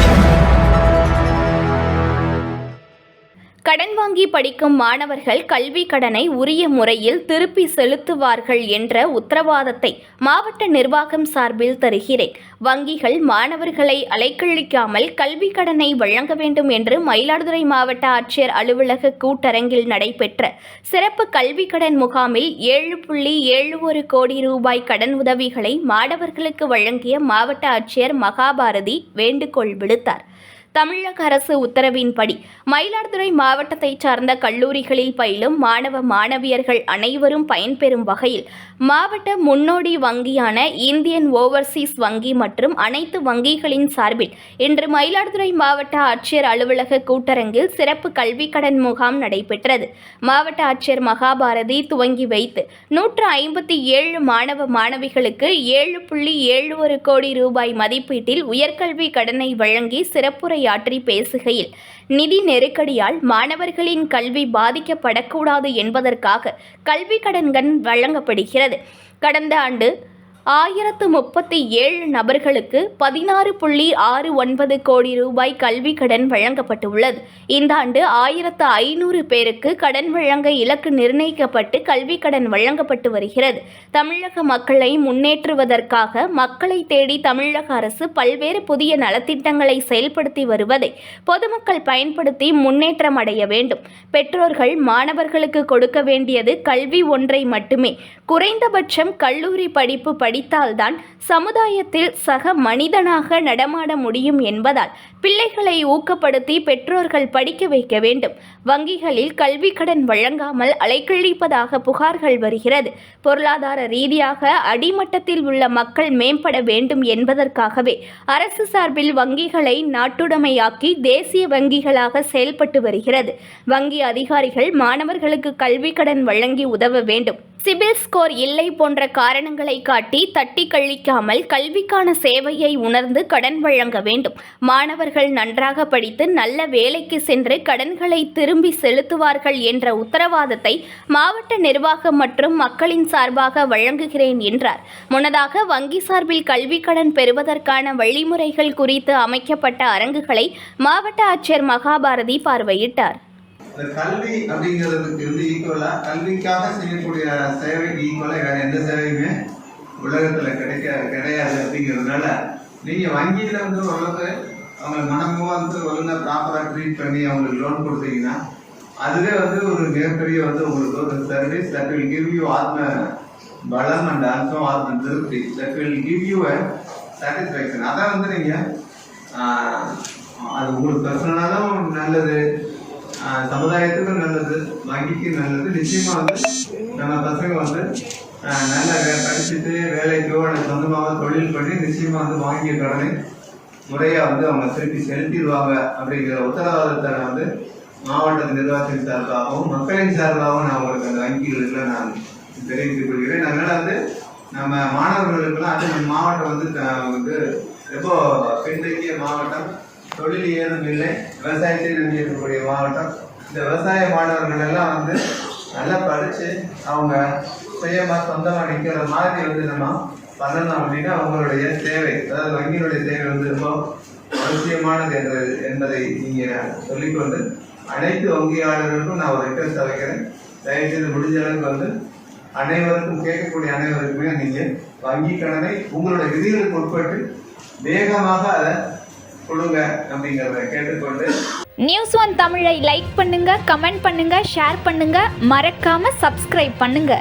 Thank you. கடன் வாங்கி படிக்கும் மாணவர்கள் கல்வி கடனை உரிய முறையில் திருப்பி செலுத்துவார்கள் என்ற உத்தரவாதத்தை மாவட்ட நிர்வாகம் சார்பில் தருகிறேன். வங்கிகள் மாணவர்களை அலைக்கழிக்காமல் கல்வி கடனை வழங்க வேண்டும் என்று மயிலாடுதுறை மாவட்ட ஆட்சியர் அலுவலக கூட்டரங்கில் நடைபெற்ற சிறப்பு கல்வி கடன் முகாமில் ஏழு புள்ளி ஏழு ஒரு கோடி ரூபாய் கடன் உதவிகளை மாணவர்களுக்கு வழங்கிய மாவட்ட ஆட்சியர் மகாபாரதி வேண்டுகோள் விடுத்தார். தமிழக அரசு உத்தரவின்படி மயிலாடுதுறை மாவட்டத்தைச் சார்ந்த கல்லூரிகளில் பயிலும் மாணவ மாணவியர்கள் அனைவரும் பயன்பெறும் வகையில் மாவட்ட முன்னோடி வங்கியான இந்தியன் ஓவர்சீஸ் வங்கி மற்றும் அனைத்து வங்கிகளின் சார்பில் இன்று மயிலாடுதுறை மாவட்ட ஆட்சியர் அலுவலக கூட்டரங்கில் சிறப்பு கல்வி கடன் முகாம் நடைபெற்றது. மாவட்ட ஆட்சியர் மகாபாரதி துவங்கி வைத்து நூற்று ஐம்பத்தி ஏழு மாணவ மாணவிகளுக்கு ஏழு புள்ளி ஏழு ஒரு கோடி ரூபாய் மதிப்பீட்டில் உயர்கல்வி கடனை வழங்கி சிறப்புரை உரையாற்றி பேசுகையில் நிதி நெருக்கடியால் மாணவர்களின் கல்வி பாதிக்கப்படக்கூடாது என்பதற்காக கல்வி கடன்கள் வழங்கப்படுகிறது. கடந்த ஆண்டு ஆயிரத்து முப்பத்தி ஏழு நபர்களுக்கு பதினாறு புள்ளி ஆறு ஒன்பது கோடி ரூபாய் கல்வி கடன் வழங்கப்பட்டுள்ளது. இந்த ஆண்டு ஆயிரத்து ஐநூறு பேருக்கு கடன் வழங்க இலக்கு நிர்ணயிக்கப்பட்டு கல்வி கடன் வழங்கப்பட்டு வருகிறது. தமிழக மக்களை முன்னேற்றுவதற்காக மக்களை தேடி தமிழக அரசு பல்வேறு புதிய நலத்திட்டங்களை செயல்படுத்தி வருவதை பொதுமக்கள் பயன்படுத்தி முன்னேற்றம் அடைய வேண்டும். பெற்றோர்கள் மாணவர்களுக்கு கொடுக்க வேண்டியது கல்வி ஒன்றை மட்டுமே. குறைந்தபட்சம் கல்லூரி படிப்பு படி படித்தால்தான் சமுதாயத்தில் சக மனிதனாக நடமாட முடியும் என்பதால் பிள்ளைகளை ஊக்கப்படுத்தி பெற்றோர்கள் படிக்க வைக்க வேண்டும். வங்கிகளில் கல்வி கடன் வழங்காமல் அலைக்கழிப்பதாக புகார்கள் வருகிறது. பொருளாதார ரீதியாக அடிமட்டத்தில் உள்ள மக்கள் மேம்பட வேண்டும் என்பதற்காகவே அரசு சார்பில் வங்கிகளை நாட்டுடைமையாக்கி தேசிய வங்கிகளாக செயல்பட்டு வருகிறது. வங்கி அதிகாரிகள் மாணவர்களுக்கு கல்வி கடன் வழங்கி உதவ வேண்டும். சிபில் ஸ்கோர் இல்லை போன்ற காரணங்களை காட்டி தட்டி கழிக்காமல் கல்விக்கான சேவையை உணர்ந்து கடன் வழங்க வேண்டும். மாணவர்கள் நன்றாக படித்து நல்ல வேலைக்கு சென்று கடன்களை திரும்பி செலுத்துவார்கள் என்ற உத்தரவாதத்தை மாவட்ட நிர்வாகம் மற்றும் மக்களின் சார்பாக வழங்குகிறேன் என்றார். முன்னதாக வங்கி சார்பில் கல்வி கடன் பெறுவதற்கான வழிமுறைகள் குறித்து அமைக்கப்பட்ட அரங்குகளை மாவட்ட ஆட்சியர் மகாபாரதி பார்வையிட்டார். இந்த கல்வி அப்படிங்கிறதுக்கு வந்து ஈக்குவலா கல்விக்காக செய்யக்கூடிய சேவைக்கு ஈக்குவலா வேற எந்த சேவையுமே உலகத்துல கிடைக்க கிடையாது அப்படிங்கிறதுனால நீங்க வங்கியில வந்து ஓரளவு அவங்க மனமும் வந்து ஒழுங்கா ப்ராப்பரா ட்ரீட் பண்ணி அவங்களுக்கு லோன் கொடுத்தீங்கன்னா அதுவே வந்து ஒரு மிகப்பெரிய வந்து உங்களுக்கு ஒரு service that will give you ஆத்ம பலம் அண்ட் ஆல்சோ ஆத்ம திருப்தி. That will give you satisfaction அதான் வந்து நீங்க அது உங்களுக்கு பர்சனலாலும் நல்லது. சமுதாயத்துக்கும் நல்லது. வங்கிக்கு நல்லது. நிச்சயமா வந்து நம்ம பசங்க வந்து நல்லா வே- படிச்சுட்டு வேலைக்கோ அல்லது சொந்தமாக தொழில் பண்ணி நிச்சயமா வந்து வாங்கிய கடனை முறையா வந்து அவங்க திருப்பி செலுத்திடுவாங்க அப்படிங்கிற உத்தரவாதத்தை வந்து மாவட்ட நிர்வாகத்தின் சார்பாகவும் மக்களின் சார்பாகவும் நான் உங்களுக்கு அந்த வங்கிகளுக்கு நான் தெரிவித்துக் கொள்கிறேன். அதனால வந்து நம்ம மாணவர்களுக்கெல்லாம் அது நம்ம மாவட்டம் வந்து த- வந்து எப்போ பின்தங்கிய மாவட்டம். தொழில் ஏதும் இல்லை. விவசாயத்தில் இருக்கக்கூடிய மாவட்டம். இந்த விவசாய மாணவர்கள் எல்லாம் வந்து நல்லா படித்து அவங்க சுயமாக சொந்தமாக நிக்கிற மாதிரி வந்து நம்ம பண்ணணும் அப்படின்னா அவங்களுடைய தேவை. அதாவது வங்கியினுடைய தேவை வந்து ரொம்ப அவசியமானது என்பது என்பதை நீங்கள் சொல்லிக்கொண்டு அனைத்து வங்கியாளர்களுக்கும் நான் ஒரு ரிக்வெஸ்ட் வைக்கிறேன் தயவுசெய்து முடிஞ்ச அளவுக்கு வந்து அனைவருக்கும் கேட்கக்கூடிய அனைவருக்குமே நீங்கள் வங்கி கடனை உங்களுடைய விதிகளுக்கு உட்பட்டு வேகமாக அதை கொடுங்க அப்படிங்கிறத கேட்டுக்கொண்டு நியூஸ் ஒன் தமிழை லைக் பண்ணுங்க கமெண்ட் பண்ணுங்க ஷேர் பண்ணுங்க. மறக்காம சப்ஸ்கிரைப் பண்ணுங்க.